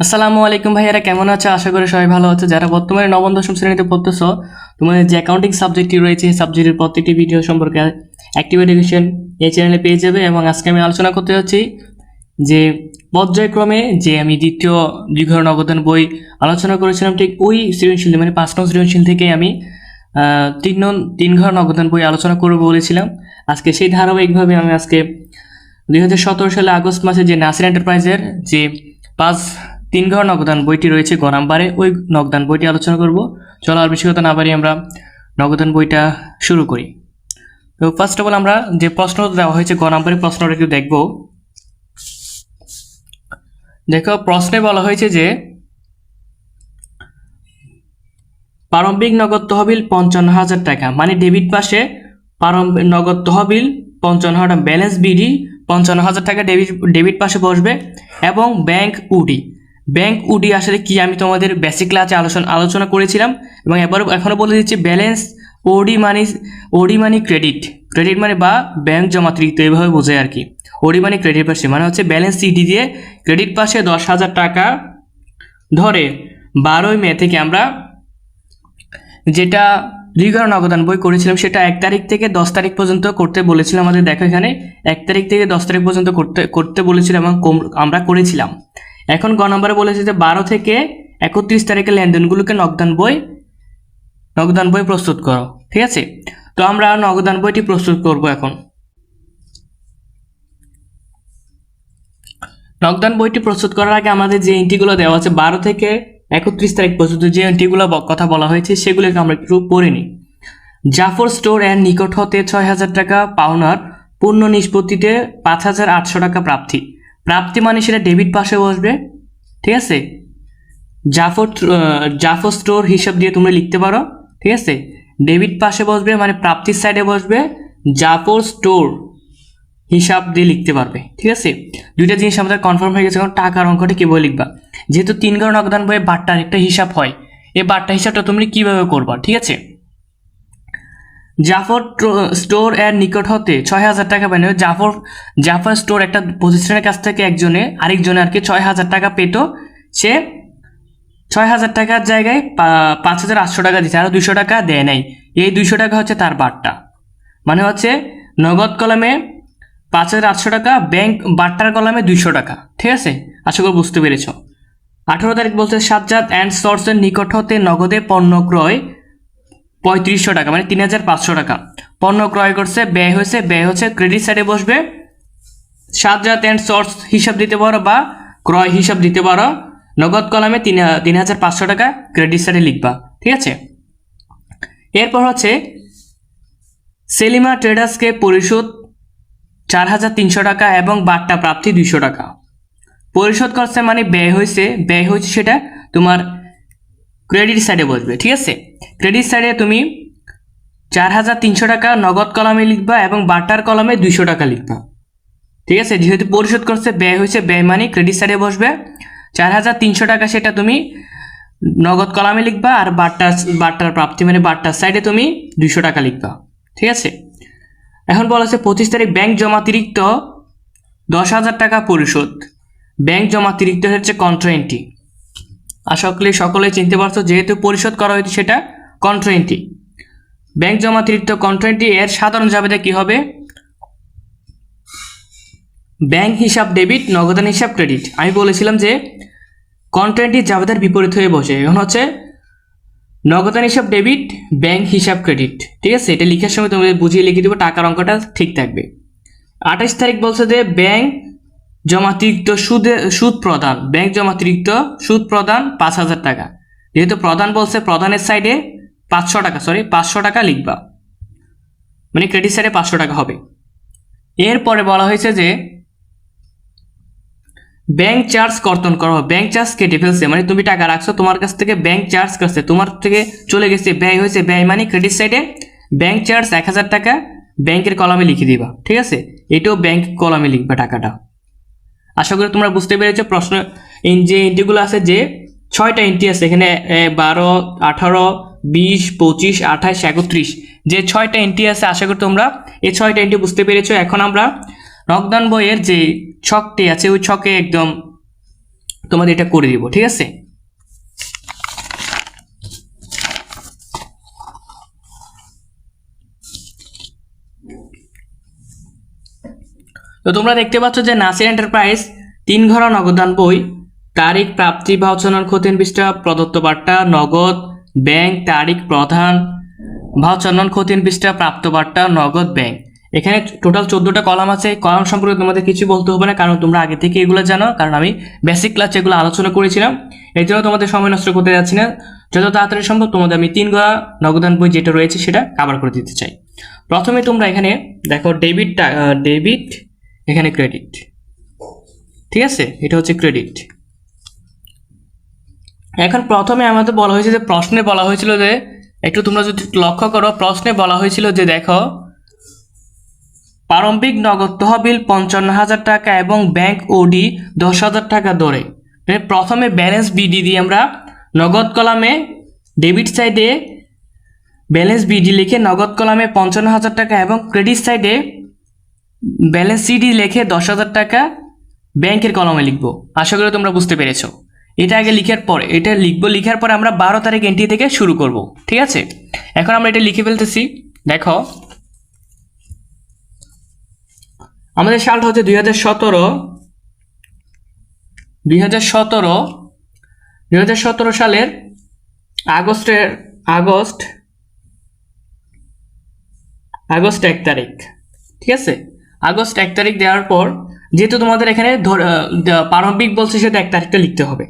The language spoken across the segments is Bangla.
আসসালামু আলাইকুম ভাইয়ারা, কেমন আছো? আশা করি সবাই ভালো আছে। যারা বর্তমানে নবম, দশম শ্রেণীতে পড়তেছো, তোমাদের যে অ্যাকাউন্টিং সাবজেক্টটি রয়েছে সেই সাবজেক্টের প্রত্যেকটি ভিডিও সম্পর্কে অ্যাক্টিভ এডুকেশন এই চ্যানেলে পেয়ে যাবে এবং আজকে আমি আলোচনা করতে যাচ্ছি যে পর্যায়ক্রমে যে আমি দ্বিতীয় দীর্ঘ নগদান বই আলোচনা করেছিলাম, ঠিক ওই সৃজনশীল মানে পাঁচ নং সৃজনশীল থেকেই আমি তিন নং, তিন ঘর নগদান বই আলোচনা করব বলেছিলাম। আজকে সেই ধারাবাহিকভাবে আমি আজকে দুই হাজার সতেরো সালে আগস্ট মাসে যে নাসির এন্টারপ্রাইজের যে পাঁচ তিন ঘর নগদান বইটি রয়েছে গ নাম্বারে, ওই নগদান বইটি আলোচনা করব। চলো আর বেশি কথা না পারি আমরা নগদান বইটা শুরু করি। তো ফার্স্ট অফ অল আমরা যে প্রশ্ন দেওয়া হয়েছে গ নাম্বারের প্রশ্নটা একটু দেখব। দেখো, প্রশ্নে বলা হয়েছে যে, প্রারম্ভিক নগদ তহবিল পঞ্চান্ন হাজার টাকা। মানে ডেবিট পাশে প্রারম্ভিক নগদ তহবিল পঞ্চান্ন হাজার ব্যালেন্স বিডি পঞ্চান্ন হাজার টাকা ডেবিট ডেবিট পাশে বসবে এবং ব্যাংক উডি। ব্যাংক উডি আসলে কি? আমি তোমাদের বেসিক ক্লাসে আলোচনা আলোচনা করেছিলাম এবং এবার এখনও বলে দিচ্ছি ব্যালেন্স ওডি মানি ওডি মানি ক্রেডিট ক্রেডিট মানে বা ব্যাংক জমাতিরিক্ত এভাবে বোঝায় আর কি। ওডি মানি ক্রেডিট পাশে মানে হচ্ছে ব্যালেন্স সিডি দিয়ে ক্রেডিট পাশে দশ হাজার টাকা ধরে বারোই মে থেকে আমরা যেটা রিগার নগদান বই করেছিলাম, সেটা এক তারিখ থেকে দশ তারিখ পর্যন্ত করতে বলেছিলাম। আমাদের দেখো এখানে, এক তারিখ থেকে দশ তারিখ পর্যন্ত করতে করতে বলেছিলাম এবং আমরা করেছিলাম। এখন গ নম্বরে বলেছে যে বারো থেকে একত্রিশ তারিখের লেনদেনগুলোকে নগদান বই নগদান বই প্রস্তুত করো, ঠিক আছে? তো আমরা নগদান বইটি প্রস্তুত করব এখন। নগদান বইটি প্রস্তুত করার আগে আমাদের যে এন্ট্রিগুলো দেওয়া আছে, বারো থেকে একত্রিশ তারিখ পর্যন্ত যে এন্ট্রিগুলো কথা বলা হয়েছে, সেগুলোকে আমরা একটু পড়ে নিই। জাফর স্টোর অ্যান্ড নিকট হতে ছয় হাজার টাকা, পাওনার পূর্ণ নিষ্পত্তিতে পাঁচ হাজার আটশো টাকা প্রাপ্তি। প্রাপ্তি মানে সেটা ডেবিট পাশে বসবে, ঠিক আছে? জাফর জাফর স্টোর হিসাব দিয়ে তোমরা লিখতে পারো, ঠিক আছে? ডেবিট পাশে বসবে মানে প্রাপ্তির সাইডে বসবে জাফর স্টোর হিসাব দিয়ে লিখতে পারবে, ঠিক আছে? দুইটা জিনিস আমাদের কনফার্ম হয়ে গেছে, এখন টাকার অঙ্কটা কীভাবে লিখবা? যেহেতু তিন কারণ অবদান বইয়ে বাট্টার একটা হিসাব হয়, এই বাট্টা হিসাবটা তুমি কীভাবে করবা, ঠিক আছে? জাফর স্টোর এর নিকট হতে ছয় হাজার টাকা পেন জাফর জাফর স্টোর একটা প্রতিষ্ঠানের কাছ থেকে একজনে, আরেকজনে আর কি ছয় হাজার টাকা পেত। সে ছয় হাজার টাকার জায়গায় পাঁচ হাজার আটশো টাকা দিচ্ছে আরও দুশো টাকা দেয় নাই। এই দুশো টাকা হচ্ছে তার বাট্টা। মানে হচ্ছে নগদ কলমে পাঁচ হাজার আটশো টাকা, ব্যাংক বাট্টার কলমে দুইশো টাকা। ঠিক আছে? আশা করি বুঝতে পেরেছ। আঠেরো তারিখ বলছে সাজ্জাদ অ্যান্ড সোর্সের নিকট হতে নগদে পণ্য ক্রয় পঁয়ত্রিশশো টাকা মানে তিন হাজার পাঁচশো টাকা। পণ্য ক্রয় করছে, ব্যয় হয়েছে, ব্যয় হচ্ছে ক্রেডিট সাইডে বসবে। সাজ্জাদ অ্যান্ড সোর্স হিসাব দিতে পারো বা ক্রয় হিসাব দিতে পারো। নগদ কলমে তিন তিন হাজার পাঁচশো টাকা ক্রেডিট সাইডে লিখবা, ঠিক আছে? এরপর হচ্ছে, সেলিমা ট্রেডার্সকে পরিশোধ চার হাজার তিনশো টাকা এবং বাট্টা প্রাপ্তি দুইশো টাকা। পরিশোধ করছে মানে ব্যয় হয়েছে ব্যয় হয়েছে সেটা তোমার ক্রেডিট সাইডে বসবে, ঠিক আছে? ক্রেডিট সাইডে তুমি চার হাজার তিনশো টাকা নগদ কলমে লিখবা এবং বাটার কলমে দুইশো টাকা লিখবা। ঠিক আছে? যেহেতু পরিশোধ করছে, ব্যয় হয়েছে, ব্যয় মানে ক্রেডিট সাইডে বসবে। চার হাজার তিনশো টাকা সেটা তুমি নগদ কলামে লিখবা আর বাট্টার বাট্টার প্রাপ্তি মানে বাট্টার সাইডে তুমি দুইশো টাকা লিখবা। ঠিক আছে? এখন বলা হচ্ছে পঁচিশ তারিখ ব্যাংক জমাতিরিক্ত দশ হাজার টাকা পরিশোধ। ব্যাংক জমাতিরিক্ত হচ্ছে কন্ট্রা আশা করি সকলে চিনতে পারছ, যেহেতু পরিশোধ করা হয়েছে সেটা কন্ট্রা ব্যাংক জমা জমাতিরিক্ত কন্ট্রা এর সাধারণ জাবেদা কি হবে? ব্যাংক হিসাব ডেবিট নগদান হিসাব ক্রেডিট আমি বলেছিলাম যে কন্ট্রাক্টটি জাবেদার বিপরীত হয়ে বসে। এখন হচ্ছে নগদান হিসাব ডেবিট ব্যাংক হিসাব ক্রেডিট ঠিক আছে? এটা লিখার সময় তোমাদের বুঝিয়ে লিখে দেবো, টাকার অঙ্কটা ঠিক থাকবে। আঠাশ তারিখ বলছে যে ব্যাংক জমাতিরিক্ত সুদে, সুদ প্রদান। ব্যাংক জমাতিরিক্ত সুদ প্রদান পাঁচ হাজার টাকা। যেহেতু প্রদান বলছে, প্রদানের সাইডে পাঁচশো টাকা সরি পাঁচশো টাকা লিখবা। মানে ক্রেডিট সাইডে পাঁচশো টাকা হবে। এরপরে বলা হয়েছে যে, ব্যাংক চার্জ কর্তন করো। ব্যাংক চার্জ কেটে ফেলছে মানে তুমি টাকা রাখছো, তোমার কাছ থেকে ব্যাংক চার্জ করছে, তোমার থেকে চলে গেছে, ব্যয় হয়েছে, ব্যয় মানে ক্রেডিট সাইডে ব্যাংক চার্জ এক হাজার টাকা, ব্যাংকের কলামে লিখে দিবা, ঠিক আছে? এটাও ব্যাংক কলামে লিখবা টাকাটা। আশা করি তোমরা বুঝতে পেরেছ, প্রশ্ন যে এন্ট্রিগুলো আছে যে ছয়টা এন্ট্রি আছে, এখানে বারো, আঠারো, বিশ, পঁচিশ আঠাশ একত্রিশ, যে ছয়টা এন্ট্রি আছে, আশা করি তোমরা এই ছয়টা এন্ট্রি বুঝতে পেরেছ। এখন আমরা নকদান বইয়ের যে ছকটি আছে, ওই ছকে একদম তোমাদের এটা করে দিব, ঠিক আছে? তো তোমরা দেখতে পাচ্ছ যে নাসির এন্টারপ্রাইজ তিন ঘরা নগদান বই, তারিখ, প্রাপ্তি ভাউচার খতিয়ান পৃষ্ঠা প্রদত্ত বার্তা নগদ, ব্যাংক, তারিখ প্রধান ভাউচার খতিয়ান পৃষ্ঠা প্রাপ্ত বার্তা নগদ, ব্যাংক। এখানে টোটাল চোদ্দোটা কলাম আছে। কলাম সম্পর্কে তোমাদের কিছু বলতে হবে না, কারণ তোমরা আগে থেকে এগুলো জানো, কারণ আমি বেসিক ক্লাস এগুলো আলোচনা করেছিলাম। এই জন্য তোমাদের সময় নষ্ট করতে যাচ্ছি না। যত তাড়াতাড়ি সম্ভব তোমাদের আমি তিন ঘরা নগদান বই যেটা রয়েছে সেটা কাভার করে দিতে চাই। প্রথমে তোমরা এখানে দেখো ডেবিট ডেবিট এখানে ক্রেডিট ঠিক আছে? এটা হচ্ছে ক্রেডিট এখন প্রথমে আমাদের বলা হয়েছে যে, প্রশ্নে বলা হয়েছিল যে, একটু তোমরা যদি লক্ষ্য করো, প্রশ্নে বলা হয়েছিল যে, দেখো, প্রারম্ভিক নগদ তহবিল পঞ্চান্ন হাজার টাকা এবং ব্যাংক ওডি দশ হাজার টাকা দরে। মানে প্রথমে ব্যালেন্স বিডি দিয়ে আমরা নগদ কলামে ডেবিট সাইডে ব্যালেন্স বিডি লিখে নগদ কলামে পঞ্চান্ন হাজার টাকা এবং ক্রেডিট সাইডে ব্যালেন্স সিডি লিখে দশ হাজার টাকা ব্যাংকের কলমে লিখব। আশা করি তোমরা বুঝতে পেরেছ। এটা আগে লিখার পর, এটা লিখব, লিখার পরে আমরা বারো তারিখ এন্ট্রি থেকে শুরু করব। ঠিক আছে? এখন আমরা এটা লিখে ফেলতেছি। দেখো। আমাদের সালটা হচ্ছে দুই হাজার সতেরো। দুই হাজার সতেরো, দুই হাজার সতেরো সালের আগস্টের, আগস্ট আগস্ট এক তারিখ। ঠিক আছে? আগস্ট এক তারিখ দেওয়ার পর, যেহেতু তোমাদের এখানে প্রারম্ভিক বলছে সেটা এক তারিখটা লিখতে হবে।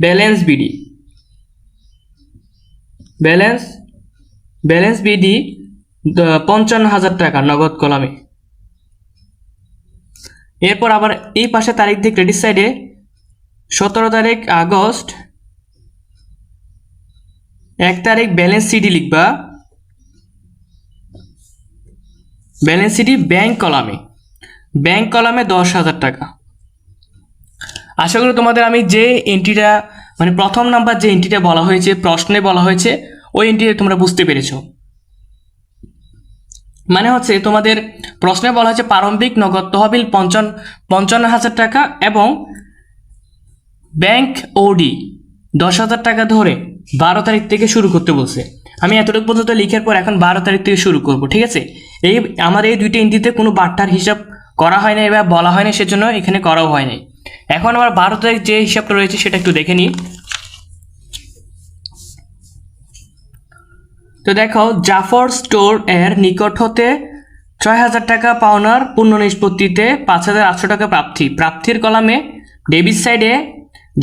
Balance BD balance balance BD পঞ্চান্ন হাজার টাকা নগদ কলামে। এরপর আবার এই পাশে তারিখ দিয়ে ক্রেডিট সাইডে সতেরো তারিখ আগস্ট, এক তারিখ ব্যালেন্স সিডি লিখবা। ব্যালেন্স সিডি ব্যাংক কলামে ব্যাংক কলামে দশ হাজার টাকা। আশা করি তোমাদের আমি যে এন্ট্রিটা মানে প্রথম নাম্বার যে এন্ট্রিটা বলা হয়েছে, প্রশ্নে বলা হয়েছে, ওই এন্ট্রিটা তোমরা বুঝতে পেরেছ। মানে হচ্ছে তোমাদের প্রশ্নে বলা হয়েছে, প্রারম্ভিক নগদ তহবিল পঞ্চান্ন পঞ্চান্ন হাজার টাকা এবং ব্যাংক ওডি দশ হাজার টাকা ধরে বারো তারিখ থেকে শুরু করতে বলছে। আমি এতটুকু পর্যন্ত লিখার পর এখন বারো তারিখ থেকে শুরু করব, ঠিক আছে? এই আমার এই দুইটা এন্ট্রিতে কোনো বার্তার হিসাব করা হয় নাই বা বলা হয় না সেজন্য এখানে করাও হয় নাই। এখন আমার বারো তারিখ যে হিসাবটা রয়েছে সেটা একটু দেখে নিই। তো দেখো, জাফর স্টোর এর নিকট হতে ছয় হাজার টাকা পাওনার পূর্ণ নিষ্পত্তিতে পাঁচ হাজার আটশো টাকা প্রাপ্তি। প্রাপ্তির কলামে ডেবিট সাইডে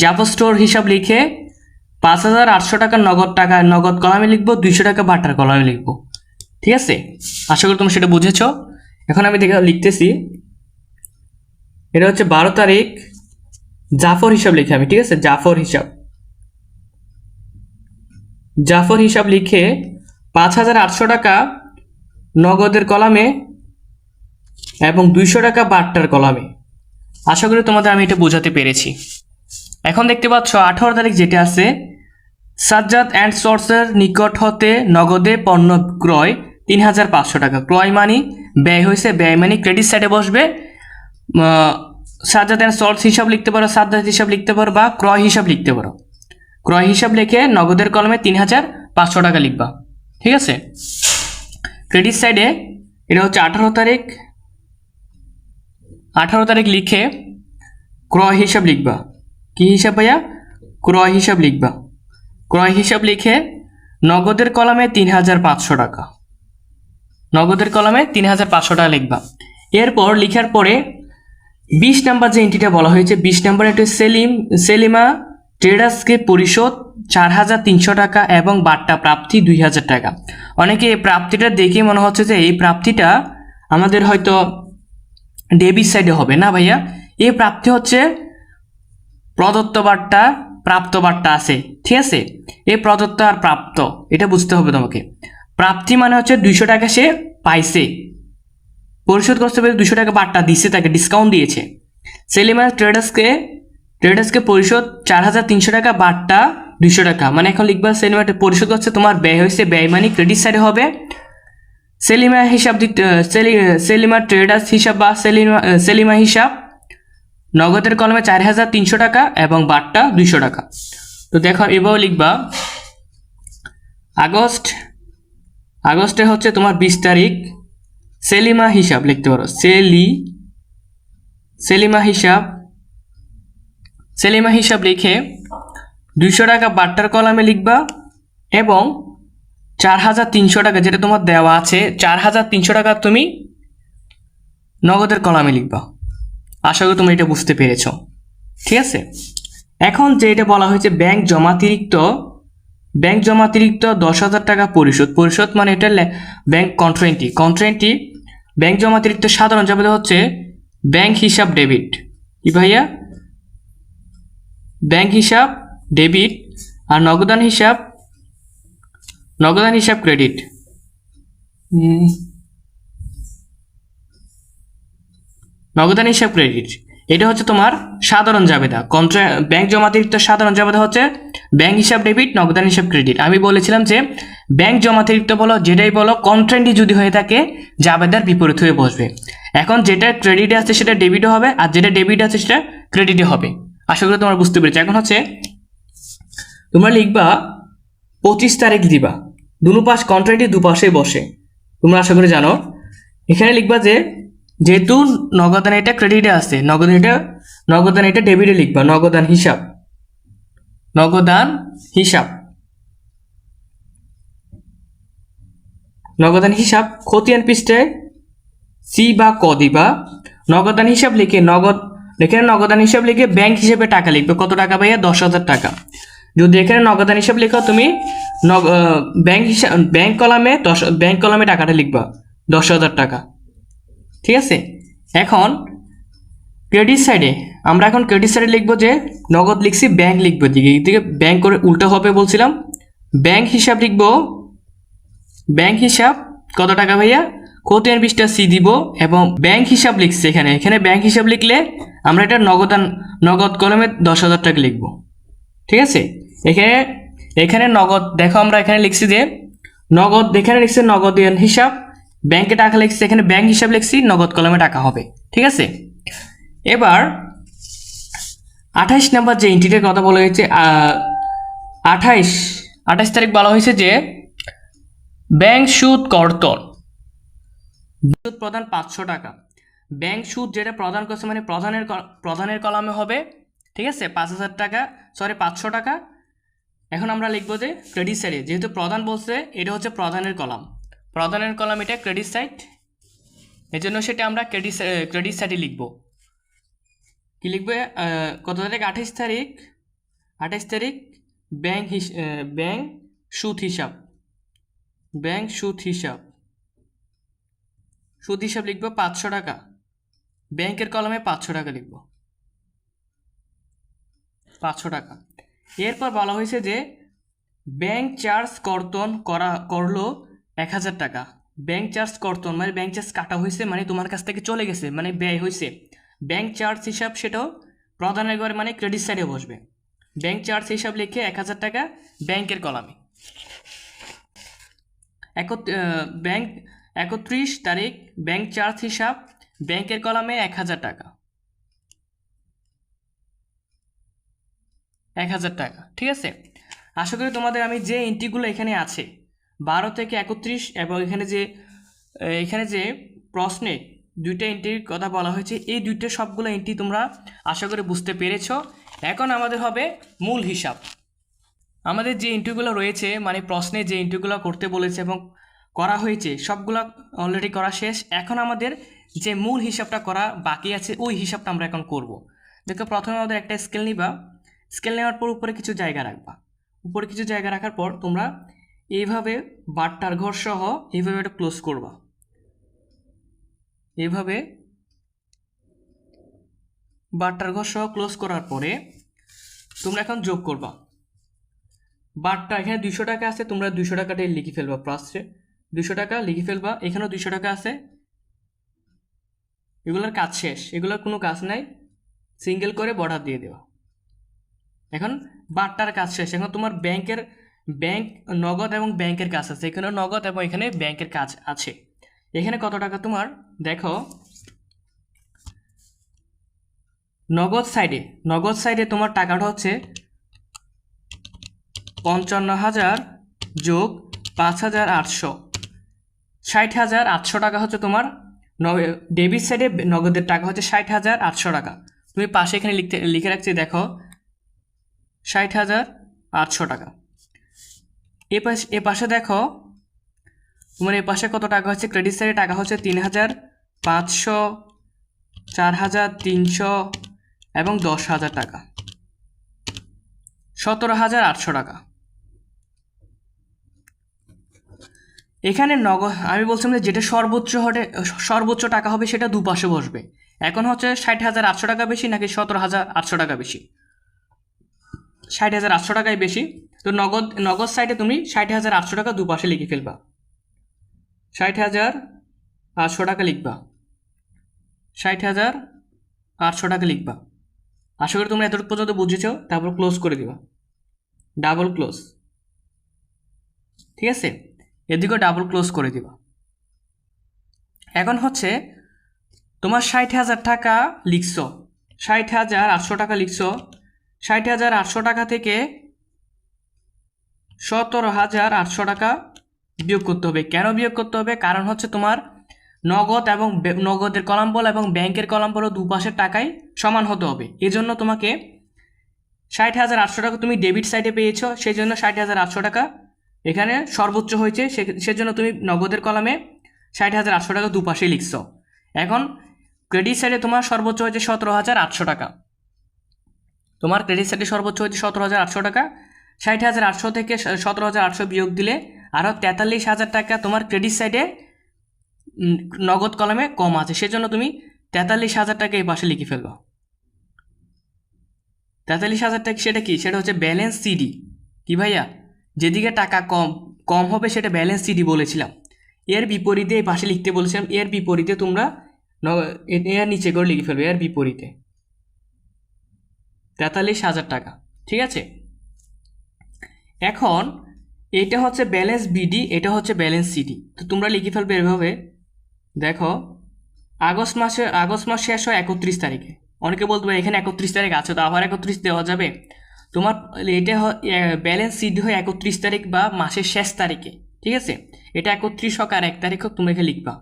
জাফর স্টোর হিসাব লিখে পাঁচ হাজার আটশো টাকা নগদ টাকা, নগদ কলামে লিখব, দুইশো টাকা বাটার কলামে লিখব। ঠিক আছে? আশা করি তুমি সেটা বুঝেছ। এখন আমি দেখে লিখতেছি। এটা হচ্ছে বারো তারিখ, জাফর হিসাব লিখে আমি, ঠিক আছে? জাফর হিসাব। জাফর হিসাব লিখে পাঁচ হাজার আটশো টাকা নগদের কলামে এবং দুইশো টাকা বাট্টার কলামে। আশা করি তোমাদের আমি এটা বোঝাতে পেরেছি। এখন দেখতে পাচ্ছ, আঠারো তারিখ যেটা আছে, সাজ্জাদ অ্যান্ড সোর্সের নিকট হতে নগদে পণ্য ক্রয় তিন হাজার পাঁচশো টাকা। ক্রয় মানি, ব্যয় হয়েছে, ব্যয় মানি ক্রেডিট সাইডে বসবে। সাজ্জাদ অ্যান্ড সোর্স হিসাব লিখতে পারো, সাজ্জাদ হিসাব লিখতে পারো বা ক্রয় হিসাব লিখতে পারো। ক্রয় হিসাব লিখে নগদের কলমে তিন হাজার পাঁচশো টাকা লিখবা। ঠিক আছে? ক্রেডিট সাইডে এটা হচ্ছে আঠারো তারিখ। আঠারো তারিখ লিখে ক্রয় হিসাব লিখবা। কি হিসাব ভাইয়া? ক্রয় হিসাব লিখবা। ক্রয় হিসাব লিখে নগদের কলামে তিন হাজার পাঁচশো টাকা। নগদের কলামে তিন হাজার পাঁচশো টাকা লিখবা। এরপর লিখার পরে বিশ নাম্বার যে এন্ট্রিটা বলা হয়েছে, বিশ নাম্বার একটু সেলিম, সেলিমা ট্রেডার্সকে পরিশোধ চার হাজার তিনশো টাকা এবং বাট্টা প্রাপ্তি দুই হাজার টাকা। অনেকে এই প্রাপ্তিটা দেখে মনে হচ্ছে যে এই প্রাপ্তিটা আমাদের হয়তো ডেবিট সাইডে হবে না ভাইয়া? এই প্রাপ্তি হচ্ছে প্রদত্ত বার্তা প্রাপ্ত বার্তা আছে, ঠিক আছে? এই প্রদত্ত আর প্রাপ্ত, এটা বুঝতে হবে তোমাকে। প্রাপ্তি মানে হচ্ছে দুইশো টাকা সে পাইছে। পরিশোধ করতে পেরে দুশো টাকা বার্তা দিছে, তাকে ডিসকাউন্ট দিয়েছে। সেলিমার ট্রেডার্সকে ট্রেডার্সকে পরিশোধ চার হাজার তিনশো টাকা বার্তা দুশো টাকা। মানে এখন লিখবা সেলিমার পরিশোধ করছে তোমার ব্যয় হয়েছে, ব্যয় মানি ক্রেডিট সাইডে হবে। সেলিমা হিসাব দিতে সেলি সেলিমা ট্রেডার্স হিসাব বা সেলিমা সেলিমা হিসাব, নগদের কলমে চার হাজার তিনশো টাকা এবং বারটা দুইশো টাকা। তো দেখো, এভাবে লিখবা। আগস্ট আগস্টে হচ্ছে তোমার বিশ তারিখ। সেলিমা হিসাব লিখতে পারো। সেলি, সেলিমা হিসাব। সেলিমা হিসাব লিখে দুইশো টাকা বাট্টার কলামে লিখবা এবং চার হাজার তিনশো টাকা যেটা তোমার দেওয়া আছে, চার হাজার তিনশো টাকা তুমি নগদের কলামে লিখবা। আশা করি তুমি এটা বুঝতে পেরেছ। ঠিক আছে? এখন যে এটা বলা হয়েছে, ব্যাংক জমাতিরিক্ত ব্যাংক জমা অতিরিক্ত দশ হাজার টাকা পরিশোধ। পরিশোধ মানে এটা ব্যাংক কন্ট্রেন্টি কন্ট্রেন্টি ব্যাংক জমা অতিরিক্ত সাধারণ যাবে হচ্ছে ব্যাংক হিসাব ডেবিট। কি ভাইয়া? ব্যাংক হিসাব ডেবিট আর নগদান হিসাব নগদান হিসাব ক্রেডিট। নগদান হিসাব ক্রেডিট। এটা হচ্ছে তোমার সাধারণ জাবেদা কন্ট্রা ব্যাংক জমাতিরিক্ত সাধারণ জাবেদা হচ্ছে ব্যাংক হিসাব ডেবিট, নগদান হিসাব ক্রেডিট। আমি বলেছিলাম যে, ব্যাংক জমাতিরিক্ত বলো, যেটাই বলো কন্ট্রেন্টই যদি হয়ে থাকে জাবেদার বিপরীত হয়ে বসবে। এখন যেটা ক্রেডিটে আছে সেটা ডেবিটও হবে, আর যেটা ডেবিট আছে সেটা ক্রেডিটে হবে। আশা করি তোমরা বুঝতে পেরেছ। এখন হচ্ছে, তোমরা লিখবা, পঁচিশ তারিখ দিবা। দুনো পাশ কন্ট্রাক্টই দুপাশে বসে। তোমরা আশা করে জানো। এখানে লিখবা যে, যেহেতু নগদান এটা ক্রেডিটে আছে, নগদান এটা নগদান এটা ডেবিটে লিখবা, নগদান হিসাব। নগদান হিসাব। নগদান হিসাব খতিয়ান পৃষ্ঠায় সি বা ক দিবা। নগদান হিসাব লিখে নগদ এখানে নগদান হিসাব লিখে ব্যাংক হিসেবে টাকা লিখবে। কত টাকা ভাইয়া? দশ হাজার টাকা। যদি এখানে নগদান হিসাব লেখো, তুমি ব্যাংক হিসাব ব্যাংক কলামে দশ ব্যাংক কলামে টাকাটা লিখবা। দশ হাজার টাকা। ঠিক আছে? এখন ক্রেডিট সাইডে আমরা এখন ক্রেডিট সাইডে লিখব যে, নগদ লিখছি ব্যাংক লিখব দিকে এই দিকে ব্যাংক করে উল্টো হবে বলছিলাম। ব্যাংক হিসাব লিখব। ব্যাংক হিসাব, কত টাকা ভাইয়া? খতিয়ান পৃষ্ঠা সি দিব? এবং ব্যাংক হিসাব লিখছি এখানে। এখানে ব্যাংক হিসাব লিখলে আমরা এটা নগদান নগদ কলমে দশ হাজার টাকা লিখব। ঠিক আছে? এখানে এখানে নগদ, দেখো আমরা এখানে লিখছি যে, নগদ, এখানে লিখছি নগদ হিসাব ব্যাংকে টাকা লিখছি, এখানে ব্যাংক হিসাব লিখছি, নগদ কলমে টাকা হবে। ঠিক আছে? এবার আঠাইশ নাম্বার যে এন্ট্রিটার কথা বলা হয়েছে আঠাইশ আঠাইশ তারিখ বলা হয়েছে যে ব্যাংক সুদ কর্তন। সুদ প্রদান পাঁচশো টাকা। ব্যাংক সুদ যেটা প্রদান করছে মানে প্রধানের প্রধানের কলামে হবে, ঠিক আছে? পাঁচ হাজার টাকা সরি পাঁচশো টাকা। এখন আমরা লিখব যে ক্রেডিট সাইডে যেহেতু প্রধান বলছে, এটা হচ্ছে প্রধানের কলাম। প্রধানের কলাম এটা ক্রেডিট সাইড এই জন্য সেটা আমরা ক্রেডিট ক্রেডিট সাইডে লিখব। কি লিখবে? কত তারিখ? আঠাইশ তারিখ। আঠাইশ তারিখ ব্যাংক হিস ব্যাংক সুদ হিসাব। ব্যাংক সুদ হিসাব। সুদ হিসাব লিখব পাঁচশো টাকা। ব্যাংকের কলমে পাঁচশো টাকা লিখব। পাঁচশো টাকা। এরপর বলা হয়েছে যে ব্যাংক চার্জ কর্তন করা, করল এক হাজার টাকা। ব্যাংক চার্জ কর্তন মানে ব্যাংক চার্জ কাটা হয়েছে মানে তোমার কাছ থেকে চলে গেছে মানে ব্যয় হয়েছে। ব্যাংক চার্জ হিসাব সেটাও প্রধানের ঘরে মানে ক্রেডিট সাইডে বসবে। ব্যাংক চার্জ হিসাব লিখে এক হাজার টাকা ব্যাংকের কলামে। ব্যাংক একত্রিশ তারিখ, ব্যাংক চার্জ হিসাব ব্যাংকের কলামে এক হাজার টাকা। এক হাজার টাকা, ঠিক আছে? আশা করি তোমাদের আমি যে এন্ট্রিগুলো এখানে আছে, বারো থেকে একত্রিশ এবং এখানে যে এখানে যে প্রশ্নে দুইটা এন্ট্রির কথা বলা হয়েছে। এই দুইটা সবগুলো এন্ট্রি তোমরা আশা করে বুঝতে পেরেছ। এখন আমাদের হবে মূল হিসাব। আমাদের যে এন্ট্রিগুলো রয়েছে মানে প্রশ্নে যে এন্ট্রিগুলো করতে বলেছে এবং করা হয়েছে, সবগুলো অলরেডি করা শেষ। এখন আমাদের যে মূল হিসাবটা করা বাকি আছে, ওই হিসাবটা আমরা এখন করব। দেখো, প্রথমে আমাদের একটা স্কেল নিবা। স্কেল নেওয়ার পর উপরে কিছু জায়গা রাখবা। উপরে কিছু জায়গা রাখার পর তোমরা এইভাবে বাটটার ঘর সহ এইভাবে এটা ক্লোজ করবা। এইভাবে বাটটার ঘর সহ ক্লোজ করার পরে তোমরা এখন যোগ করবা। বারটা এখানে দুইশো টাকা আছে, তোমরা দুইশো টাকাটাই লিখে ফেলবা প্লাসে দুইশো টাকা লিখে ফেলবা, এখানেও দুইশো টাকা আছে। এগুলোর কাজ শেষ, এগুলোর কোনো কাজ নাই। সিঙ্গেল করে বর্ডার দিয়ে দেওয়া এখন বারটার কাজ শেষ, এখন তোমার ব্যাংকের ব্যাংক নগদ এবং ব্যাংকের কাজ আছে। এখানে নগদ এবং এখানে ব্যাংকের কাজ আছে। এখানে কত টাকা তোমার? দেখো। নগদ সাইডে নগদ সাইডে তোমার টাকাটা হচ্ছে পঞ্চান্ন হাজার যোগ পাঁচ হাজার আটশো। ষাট হাজার আটশো টাকা হচ্ছে তোমার ডেবিট সাইডে নগদের টাকা হচ্ছে ষাট হাজার আটশো টাকা। তুমি পাশে এখানে লিখতে লিখে রাখছি, দেখো। ষাট হাজার আটশো টাকা। এ পাশে দেখো তোমার এ পাশে কত টাকা হচ্ছে? ক্রেডিট সাইডে টাকা হচ্ছে তিন হাজার পাঁচশো চার হাজার তিনশো এবং দশ হাজার টাকা। সতেরো হাজার আটশো টাকা। এখানে নগদ আমি বলছিলাম যে যেটা সর্বোচ্চ হটে সর্বোচ্চ টাকা হবে সেটা দুপাশে বসবে। এখন হচ্ছে ষাট হাজার আটশো টাকা বেশি নাকি সতেরো হাজার আটশো টাকা বেশি? ষাট হাজার আটশো টাকাই বেশি। তো নগদ নগদ সাইডে তুমি ষাট হাজার আটশো টাকা দুপাশে লিখে ফেলবা। ষাট হাজার আটশো টাকা লিখবা। ষাট হাজার আটশো টাকা লিখবা। আশা করি তোমরা এতটুকু পর্যন্ত বুঝেছ, তারপর ক্লোজ করে দিবা। ডাবল ক্লোজ ঠিক আছে? এদিকেও ডাবল ক্লোজ করে দিবা। এখন হচ্ছে, তোমার ষাট হাজার টাকা লিখছ। ষাট হাজার আটশো টাকা লিখছ। ষাট হাজার আটশো টাকা থেকে সতেরো হাজার আটশো টাকা বিয়োগ করতে হবে। কেন বিয়োগ করতে হবে? কারণ হচ্ছে তোমার নগদ এবং নগদের কলাম বল এবং ব্যাংকের কলাম্বল দুপাশের টাকাই সমান হতে হবে। এজন্য তোমাকে ষাট হাজার আটশো টাকা তুমি ডেবিট সাইডে পেয়েছ সেই জন্য ষাট হাজার আটশো টাকা এখানে সর্বোচ্চ হয়েছে। সেজন্য তুমি নগদের কলামে ষাট হাজার আটশো টাকা দুপাশে লিখছো। এখন ক্রেডিট সাইডে তোমার সর্বোচ্চ হয়েছে সতেরো হাজার আটশো টাকা। তোমার ক্রেডিট সাইডে সর্বোচ্চ হয়েছে সতেরো হাজার আটশো টাকা। ষাট হাজার আটশো থেকে সতেরো হাজার আটশো বিয়োগ দিলে আরও তেতাল্লিশ হাজার টাকা তোমার ক্রেডিট সাইডে নগদ কলমে কম আছে। সেজন্য তুমি তেতাল্লিশ হাজার টাকা এই পাশে লিখে ফেলব। তেতাল্লিশ হাজার টাকা সেটা কি? সেটা হচ্ছে ব্যালেন্স সিডি কি ভাইয়া? যেদিকে টাকা কম কম হবে সেটা ব্যালেন্স সিডি বলেছিলাম। এর বিপরীতে এই পাশে লিখতে বলেছিলাম, এর বিপরীতে তোমরা এর নিচে করে লিখে ফেলবে, এর বিপরীতে। তেতাল্লিশ হাজার টাকা, ঠিক আছে? এখন এটা হচ্ছে ব্যালেন্স বিডি এটা হচ্ছে ব্যালেন্স সিডি তো তোমরা লিখে ফেলবে এভাবে। দেখো, আগস্ট মাসে, আগস্ট মাস শেষ হয় একত্রিশ তারিখে। অনেকে বলতে পারে, এখানে একত্রিশ তারিখ আছে, তো আবার একত্রিশ দেওয়া যাবে? তোমার, এটা ব্যালেন্স সিডি হয় একত্রিশ তারিখ বা মাসের শেষ তারিখে, ঠিক আছে? এটা একত্রিশ হোক আর এক তারিখ হোক, তুমি এখানে লিখবা।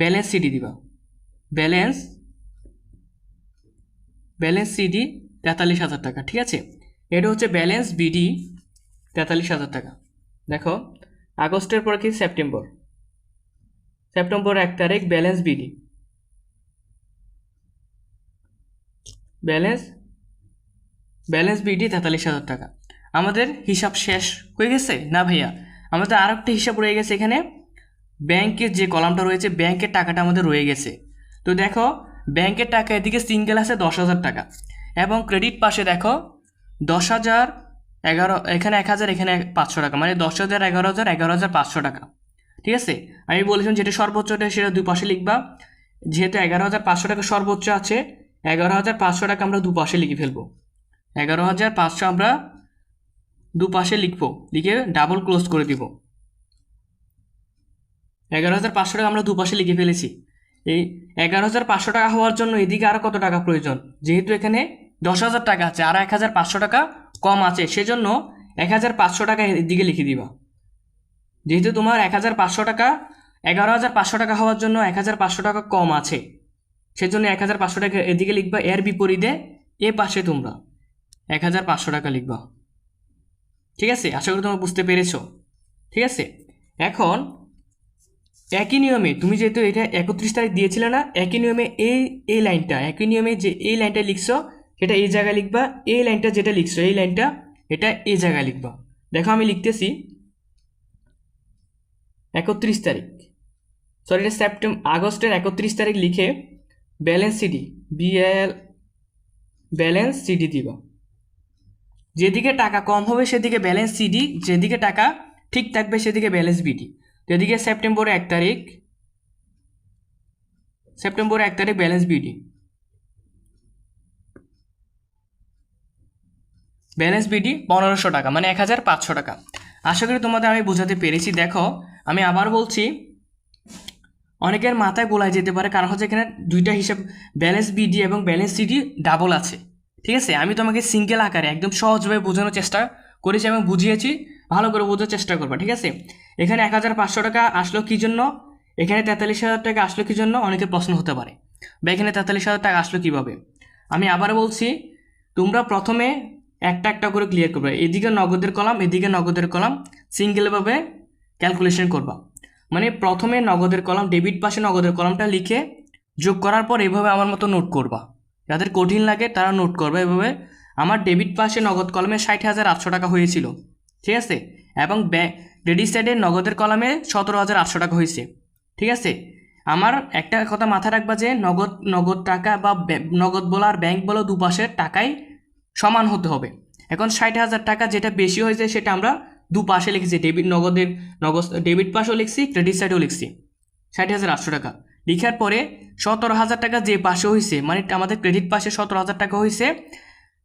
ব্যালেন্স সিডি দিবা। ব্যালেন্স ব্যালেন্স সিডি তেতাল্লিশ হাজার টাকা, ঠিক আছে? এটা হচ্ছে ব্যালেন্স বিডি তেতাল্লিশ হাজার টাকা। দেখো, আগস্টের পর কি? সেপ্টেম্বর। সেপ্টেম্বর এক তারিখ, balance BD. Balance balance BD তেতাল্লিশ হাজার টাকা। আমাদের হিসাব শেষ হয়ে গেছে না ভাইয়া? আমাদের আর একটা হিসাব রয়ে গেছে এখানে। ব্যাংকের যে কলামটা রয়েছে, ব্যাংকের টাকাটা আমাদের রয়ে গেছে। তো দেখো, ব্যাংকের টাকা এদিকে সিঙ্গেল আছে দশ হাজার টাকা। এবং ক্রেডিট পাশে দেখো, দশ হাজার এগারো, এখানে এক হাজার, এখানে পাঁচশো টাকা। মানে দশ হাজার, এগারো হাজার এগারো হাজার পাঁচশো টাকা। ঠিক আছে? আমি বলেছিলাম যেটা সর্বোচ্চটা সেটা দুই পাশে লিখবা। যেহেতু এগারো হাজার পাঁচশো টাকা সর্বোচ্চ আছে, এগারো হাজার পাঁচশো টাকা আমরা দুপাশে লিখে ফেলব। এগারো হাজার পাঁচশো আমরা দুপাশে লিখব। লিখে ডাবল ক্লোজ করে দিব। এগারো হাজার পাঁচশো টাকা আমরা দুপাশে লিখে ফেলেছি। এই এগারো হাজার পাঁচশো টাকা হওয়ার জন্য এদিকে আরও কত টাকা প্রয়োজন? যেহেতু এখানে দশ হাজার টাকা আছে, আর এক হাজার পাঁচশো টাকা কম আছে, সেজন্য এক হাজার পাঁচশো টাকা এদিকে লিখে দিবা। যেহেতু তোমার এক হাজার পাঁচশো টাকা, এগারো হাজার পাঁচশো টাকা হওয়ার জন্য এক হাজার পাঁচশো টাকা কম আছে, সেজন্য এক হাজার পাঁচশো টাকা এদিকে লিখবা, এর বিপরীতে এ পাশে তোমরা এক হাজার পাঁচশো টাকা লিখবা। ঠিক আছে? আশা করি তোমরা বুঝতে পেরেছ। ঠিক আছে? এখন একই নিয়মে, তুমি যেহেতু এটা একত্রিশ তারিখ দিয়েছিলে না, একই নিয়মে এই এই লাইনটা, একই নিয়মে যে এই লাইনটা লিখছো সেটা এই জায়গায় লিখবা, এই লাইনটা যেটা লিখছো, এই লাইনটা এটা এই জায়গায় লিখবা। দেখো আমি লিখতেছি, একত্রিশ তারিখ। সরি এটা সেপ্টেম্বর আগস্টের একত্রিশ তারিখ লিখে balance CD BL balance CD দিবা। যেদিকে টাকা কম হবে সেদিকে ব্যালেন্স সিডি যেদিকে টাকা ঠিক থাকবে সেদিকে ব্যালেন্স বিডি যেদিকে সেপ্টেম্বরে এক তারিখ সেপ্টেম্বরে এক তারিখ ব্যালেন্স বিডি ব্যালেন্স বিডি পনেরোশো টাকা মানে এক হাজার পাঁচশো টাকা। আশা করি তোমাদের আমি বোঝাতে পেরেছি। দেখো, আমি আবার বলছি, অনেকের মাথায় গোলায় যেতে পারে, কারণ হচ্ছে এখানে দুইটা হিসাব, ব্যালেন্স বিডি এবং ব্যালেন্স সিডি ডাবল আছে। ঠিক আছে? আমি তোমাকে সিঙ্গেল আকারে একদম সহজভাবে বোঝানোর চেষ্টা করেছি এবং বুঝিয়েছি, ভালো করে বোঝার চেষ্টা করবা, ঠিক আছে? এখানে এক হাজার পাঁচশো টাকা আসলো কী জন্য? এখানে তেতাল্লিশ হাজার টাকা আসলো কী জন্য? অনেকের প্রশ্ন হতে পারে। বা এখানে তেতাল্লিশ হাজার টাকা আসলো কীভাবে? আমি আবার বলছি, তোমরা প্রথমে একটা একটা করে ক্লিয়ার করবে। এদিকে নগদের কলাম এদিকে নগদের কলাম সিঙ্গেলভাবে ক্যালকুলেশন করবা। মানে প্রথমে নগদের কলাম ডেবিট পাশে নগদের কলামটা লিখে যোগ করার পর এভাবে আমার মতো নোট করবা। যাদের কঠিন লাগে তারা নোট করবে এভাবে। আমার ডেবিট পাশে নগদ কলমে ষাট হাজার আটশো টাকা হয়েছিল, ঠিক আছে? এবং ক্রেডিট সাইডে নগদের কলামে সতেরো হাজার আটশো টাকা হয়েছে, ঠিক আছে? আমার একটা কথা মাথায় রাখবা যে নগদ নগদ টাকা বা নগদ বলো আর ব্যাংক বলো দুপাশের টাকাই সমান হতে হবে। এখন ষাট হাজার টাকা যেটা বেশি হয়েছে সেটা আমরা দুপাশে লিখেছি। ডেবিট নগদের, নগদ, ডেবিট পাশেও লিখছি, ক্রেডিট সাইডেও লিখছি। ষাট হাজার আটশো টাকা। লিখার পরে সতেরো হাজার টাকা যে পাশে হয়েছে মানে আমাদের ক্রেডিট পাশে সতেরো হাজার টাকা হয়েছে,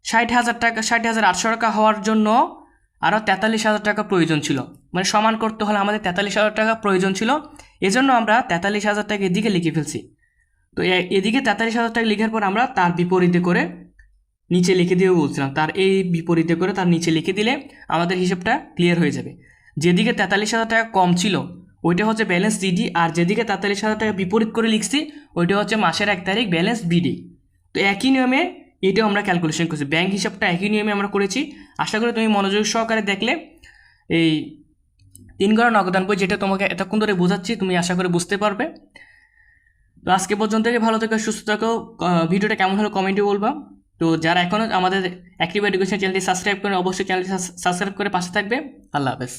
ষাট হাজার টাকা, ষাট হাজার আটশো টাকা হওয়ার জন্য আরও তেতাল্লিশ হাজার টাকা প্রয়োজন ছিল। মানে সমান করতে হলে আমাদের তেতাল্লিশ হাজার টাকা প্রয়োজন ছিল। এজন্য আমরা তেতাল্লিশ হাজার টাকা এদিকে লিখে ফেলছি। তো এদিকে তেতাল্লিশ হাজার টাকা লিখার পর আমরা তার বিপরীতে করে নিচে লিখে দিয়ে বলছিলাম। তার এই বিপরীতে করে তার নিচে লিখে দিলে আমাদের হিসাবটা ক্লিয়ার হয়ে যাবে। যেদিকে তেতাল্লিশ হাজার টাকা কম ছিল, ওইটা হচ্ছে ব্যালেন্স ডিডি আর যেদিকে তেতাল্লিশ হাজার টাকা বিপরীত করে লিখছি, ওইটা হচ্ছে মাসের এক তারিখ ব্যালেন্স বিডি তো একই নিয়মে এটাও আমরা ক্যালকুলেশন করছি। ব্যাংক হিসাবটা একই নিয়মে আমরা করেছি। আশা করি তুমি মনোযোগ সহকারে দেখলে এই তিন গড়া নগদান বই যেটা তোমাকে এতক্ষণ ধরে বোঝাচ্ছি, তুমি আশা করে বুঝতে পারবে। তো আজকে পর্যন্ত ভালো থেকো, সুস্থ থাকো। ভিডিওটা কেমন হলো কমেন্টে বলবা। তো যারা এখনও আমাদের অ্যাক্টিভ এডুকেশন চ্যানেলটি সাবস্ক্রাইব করে অবশ্যই চ্যানেলটি সাবস্ক্রাইব করে পাশে থাকবে। আল্লাহ হাফেজ।